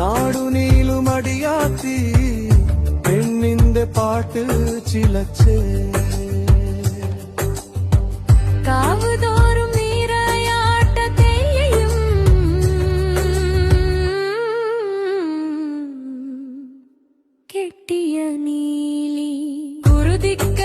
നാടു നീലു മടിയാത്തി പെണ്ണിന്റെ പാട്ട് ചിലച്ചേ കാവുതോറും നീരായാട്ടത്തെയും കെട്ടിയ നീലി കുരുതിക്ക